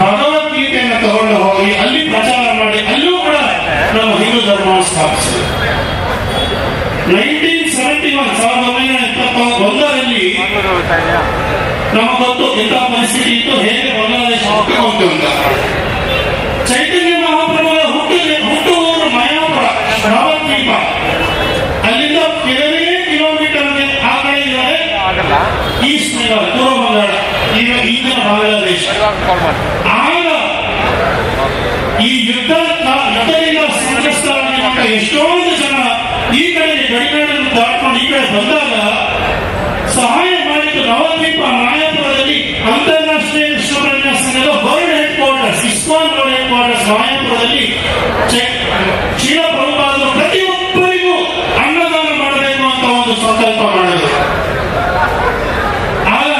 ಭಗವದ್ಗೀತೆಯನ್ನು ತಗೊಂಡು ಹೋಗಿ ಅಲ್ಲಿ ಪ್ರಚಾರ ಮಾಡಿ ಅಲ್ಲೂ ಕೂಡ ನಾವು ಹಿಂದೂ ಧರ್ಮವನ್ನು ಸ್ಥಾಪಿಸಿದೆ ನೈನ್ಟೀನ್ ಸೆವೆಂಟಿ ಒನ್ ಸಾವಿರದ ಒಂಬೈನೂರ ಇಪ್ಪತ್ತೊಂದರಲ್ಲಿ ನಮಗೆ ಗೊತ್ತು ಎಂಥ ಪರಿಸ್ಥಿತಿ ಇತ್ತು, ಹೇಗೆ ಬಾಂಗ್ಲಾದೇಶ ಅಂತ. ಚೈತನ್ಯ ಮಹಾಪ್ರಭುಗಳ ಹುಟ್ಟು ಹುಟ್ಟುವವರು ಮಯಾಪುರ ನವದ್ವೀಪ ಅಲ್ಲಿಂದ ಕೆಲವೇ ಕಿಲೋಮೀಟರ್ ಆ ಕಡೆ ಇದ್ದಾರೆ ಈಸ್ಟ್ ಪೂರ್ವ ಆಗ ಈ ಯುದ್ಧ ಯುದ್ಧದಿಂದ ಎಷ್ಟೊಂದು ಜನ ಈ ಕಡೆಗೆ ಗಡಿನಾಡನ್ನು ದಾಟ್ಕೊಂಡು ಈ ಕಡೆ ಬಂದಾಗ ಸಹಾಯ ಮಾಡಿದ್ದು ನವದ್ವೀಪ ಮಾಯಾಪುರದಲ್ಲಿ ಅಂತಾರಾಷ್ಟ್ರೀಯ ವಿಶ್ವಕನ್ಯಾ ಸಂಘದ world headquarters ISKCON world headquarters ಚೆ- ಶೀಲ ಪ್ರಭುಪಾದರು ಪ್ರತಿಯೊಬ್ಬರಿಗೂ ಅನ್ನದಾನ ಮಾಡಬೇಕು ಅಂತ ಒಂದು ಸಂಕಲ್ಪ ಮಾಡಿದರು ಆಗ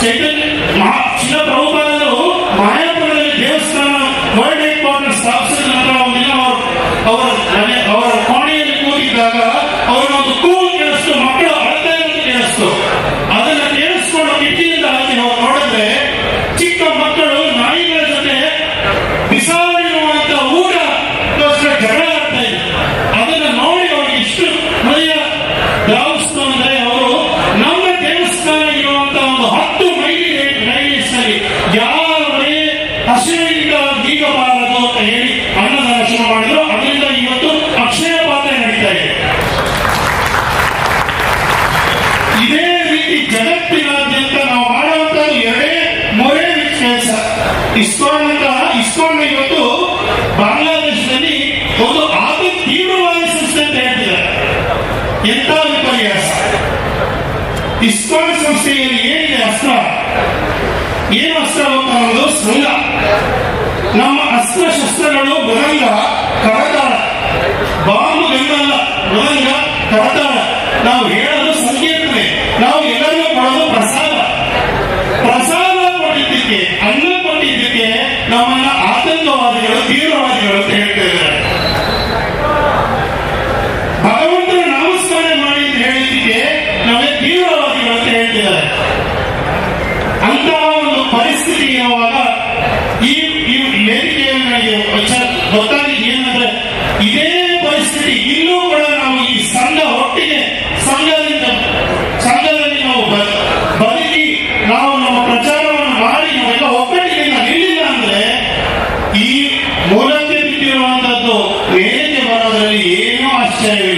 ಚೈತನ್ಯ ಮಹಾ ಶಿಲ ಪ್ರಭುಪಾದರು ಮಾಯಾಪುರದಲ್ಲಿ ದೇವಸ್ಥಾನ ವರ್ಲ್ಡ್ ಹೆಡ್ ಕ್ವಾರ್ಟರ್ ಸ್ಥಾಪಿಸಿದ ನಂತರ ಒಂದಿನ ಅವರು ಮನೆ ಅವರ ಕೋಣೆಯಲ್ಲಿ ಕೂತಿದ್ದಾಗ ಅವರ ಒಂದು ಕೂಗು ಕೇಳಿಸ್ತು ಮಕ್ಕಳು ಅಳತೆ ಕೇಳಿಸ್ತು ಅದನ್ನ ಕೇಳಿಸ್ಕೊಂಡು ಕಿಟಕಿಯಿಂದ ಹಾಕಿ ನಾವು ನೋಡಿದ್ರೆ ಚಿಕ್ಕ ಮಕ್ಕಳು ನಾಯಿಗಳ ಜೊತೆ ಬಿಸಾಡಿರುವಂತ ಊಟ ಜಗಳ ಆಗ್ತಾ ಇದೆ ಅದನ್ನ ನೋಡಿ ಅವ್ರಿಗೆ ಇಷ್ಟು ಹೃದಯ ಧಾವಿಸ್ತು ಅಂದ್ರೆ ಅವರು ನಮ್ಮ ದೇವಸ್ಥಾನ ಇರುವಂತ ಒಂದು ಹತ್ತು ಮೈಲಿ ರೈಲ್ವೇಸ್ ಸರಿ ಯಾವ ಮನೆ ಹಸಿವಿನಿಂದ ಬೀಗಬಾರದು ಅಂತ ಹೇಳಿ ಶುರು ಮಾಡಿದ್ರು ಅದರಿಂದ ಇವತ್ತು ಅಕ್ಷಯ ಪಾತ್ರ ನಡೀತಾ ಇದೆ. ಇದೇ ರೀತಿ ಜಗತ್ತಿನಾದ್ಯಂತ ನಾವು ಮಾಡುವಂತ ಎರಡೇ ಮೂರೇ ಕೆಲಸ ಇಸ್ಕಾನ್ ಇಸ್ಕಾನ್ ಇವತ್ತು ಬಾಂಗ್ಲಾದೇಶದಲ್ಲಿ ಒಂದು ಆತ ತೀವ್ರವಾದ ಸಂಸ್ಥೆ ಅಂತ ಹೇಳ್ತಿದ್ದಾರೆ. ಎಂತ ವಿಪರ್ಯಾಸ? ಇಸ್ಕಾನ್ ಸಂಸ್ಥೆಯಲ್ಲಿ ಏನಿದೆ ಅಸ್ತ್ರ? ಏನು ಅಸ್ತ್ರ ಅನ್ನೋದು ಸಂಘ ನಮ್ಮ ಅಸ್ತ್ರ ಶಸ್ತ್ರಗಳು ಮೃದಂಗ ಕರತಾಳ ಬಾಂಬು ಗಂಗಲ್ಲ ಮೃದಂಗ ಕರತಾಳ ನಾವು ಹೇಳೋದು ಸಂಕೀರ್ತನೆ ನಾವು ಎಲ್ಲರಿಗೂ ಕೊಡೋದು ಪ್ರಸಾದ. ಪ್ರಸಾದ ಕೊಟ್ಟಿದ್ದಕ್ಕೆ, ಅನ್ನ ಕೊಟ್ಟಿದ್ದಕ್ಕೆ ನಮ್ಮನ್ನ ಆತಂಕವಾದಿಗಳು, ತೀವ್ರವಾದಿಗಳು ಅಂತ ಹೇಳ್ತಿದ್ದಾರೆ ಭಗವಂತನ ನಾಮಸ್ಮರಣೆ ಮಾಡಿ ಅಂತ ಹೇಳಿದ್ದಕ್ಕೆ ನಾವೇ ಅಂತ ಹೇಳ್ತಿದ್ದಾರೆ ಅಂತಹ ಒಂದು ಪರಿಸ್ಥಿತಿ ಇರುವಾಗ ವಚನ ಗೊತ್ತಾಗಿದೆ ಏನಂದ್ರೆ ಇದೇ ಪರಿಸ್ಥಿತಿ ಇಲ್ಲೂ ಕೂಡ ನಾವು ಈ ಸಂಘ ಒಟ್ಟಿಗೆ ಸಂಘದಿಂದ ಸಂಘದಲ್ಲಿ ನಾವು ಬದುಕಿ ನಾವು ನಮ್ಮ ಪ್ರಚಾರವನ್ನು ಮಾಡಿ ನಾವೆಲ್ಲ ಒಗ್ಗಟ್ಟಿಗೆ ನೀಡಿಲ್ಲ ಅಂದ್ರೆ ಈ ಮೂಲಕ್ಕೆ ಬಿಟ್ಟಿರುವಂತದ್ದು ವೇದಿಕೆ ಬರೋದ್ರಲ್ಲಿ ಏನೂ ಆಶ್ಚರ್ಯ